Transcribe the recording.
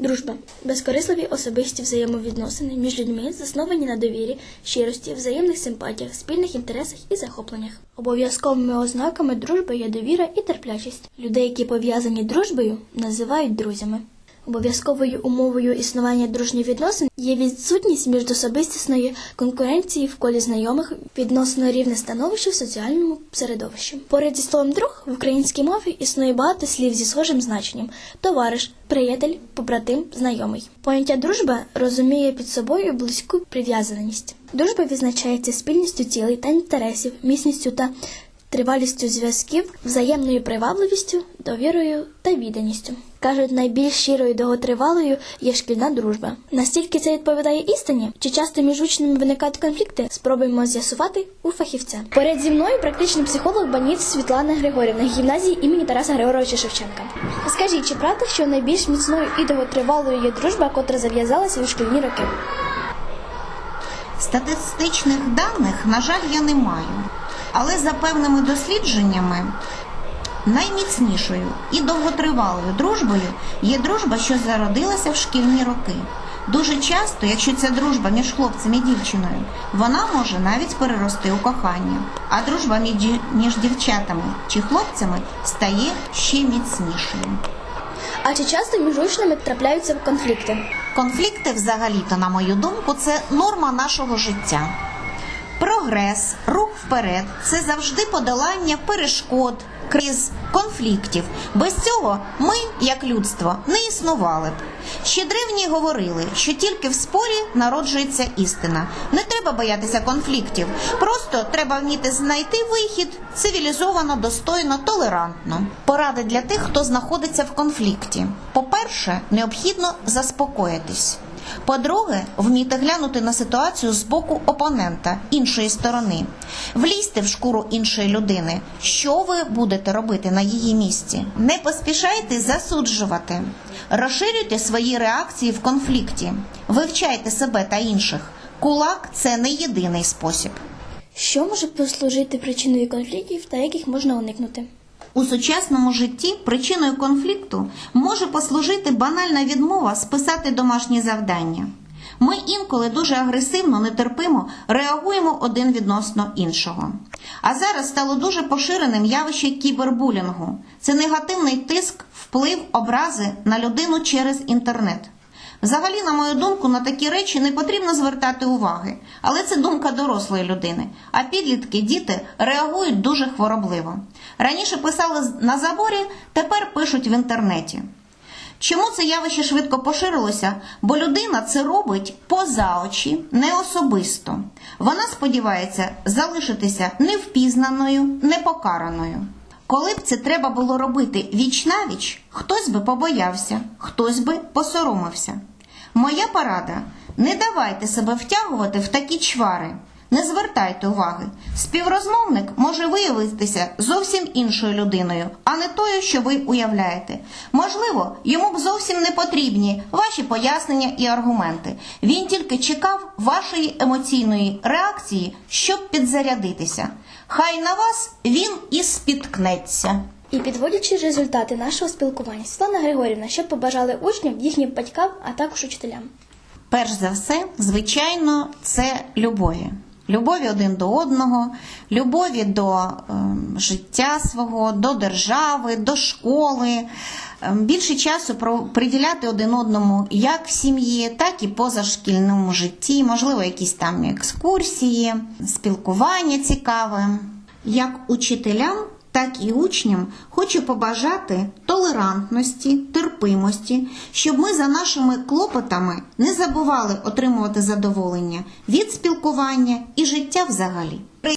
Дружба безкорисливі особисті взаємовідносини між людьми, засновані на довірі, щирості, взаємних симпатіях, спільних інтересах і захопленнях. Обов'язковими ознаками дружби є довіра і терплячість. Людей, які пов'язані дружбою, називають друзями. Обов'язковою умовою існування дружніх відносин є відсутність міжособистісної конкуренції в колі знайомих відносно рівне становище в соціальному середовищі. Поряд зі словом друг в українській мові існує багато слів зі схожим значенням: товариш, приятель, побратим, знайомий. Поняття дружба розуміє під собою близьку прив'язаність. Дружба відзначається спільністю цілей та інтересів, міцністю та тривалістю зв'язків, взаємною привабливістю, довірою та відданістю. Кажуть, найбільш щирою довготривалою є шкільна дружба. Настільки це відповідає істині, чи часто між учнями виникають конфлікти, спробуємо з'ясувати у фахівця. Поряд зі мною практичний психолог Баніць Світлана Григорівна гімназії імені Тараса Григоровича Шевченка. Скажіть, чи правда, що найбільш міцною і довготривалою є дружба, котра зав'язалася у шкільні роки? Статистичних даних, на жаль, я не маю. Але за певними дослідженнями, найміцнішою і довготривалою дружбою є дружба, що зародилася в шкільні роки. Дуже часто, якщо ця дружба між хлопцем і дівчиною, вона може навіть перерости у кохання. А дружба між, дівчатами чи хлопцями стає ще міцнішою. А чи часто між учнями трапляються конфлікти? Конфлікти, взагалі-то, на мою думку, це норма нашого життя. Прогрес, рух вперед це завжди подолання перешкод, криз, конфліктів. Без цього ми, як людство, не існували б. Ще древні говорили, що тільки в спорі народжується істина. Не треба боятися конфліктів, просто треба вміти знайти вихід цивілізовано, достойно, толерантно. Поради для тих, хто знаходиться в конфлікті. По-перше, необхідно заспокоїтись. По-друге, вміти глянути на ситуацію з боку опонента іншої сторони, влізти в шкуру іншої людини. Що ви будете робити на її місці? Не поспішайте засуджувати, розширюйте свої реакції в конфлікті, вивчайте себе та інших. Кулак це не єдиний спосіб. Що може послужити причиною конфліктів та як їх можна уникнути? У сучасному житті причиною конфлікту може послужити банальна відмова списати домашні завдання. Ми інколи дуже агресивно, нетерпимо реагуємо один відносно іншого. А зараз стало дуже поширеним явище кібербулінгу. Це негативний тиск, вплив, образи на людину через інтернет. Взагалі, на мою думку, на такі речі не потрібно звертати уваги, але це думка дорослої людини. А підлітки, діти реагують дуже хворобливо. Раніше писали на заборі, тепер пишуть в інтернеті. Чому це явище швидко поширилося? Бо людина це робить поза очі, не особисто. Вона сподівається залишитися невпізнаною, непокараною. Коли б це треба було робити віч навіч, хтось би побоявся, хтось би посоромився. Моя порада не давайте себе втягувати в такі чвари. Не звертайте уваги. Співрозмовник може виявитися зовсім іншою людиною, а не тою, що ви уявляєте. Можливо, йому б зовсім не потрібні ваші пояснення і аргументи. Він тільки чекав вашої емоційної реакції, щоб підзарядитися. Хай на вас він і спіткнеться. І підводячи результати нашого спілкування, Світлана Григорівна, що побажали учням, їхнім батькам, а також учителям. Перш за все, звичайно, це любові. Любові один до одного, любові до ем, життя свого, до держави, до школи. Ем, більше часу про- приділяти один одному як в сім'ї, так і позашкільному житті, можливо, якісь там екскурсії, спілкування цікаве. Як учителям, так і учням хочу побажати толерантності, терпимості, щоб ми за нашими клопотами не забували отримувати задоволення від спілкування і життя взагалі.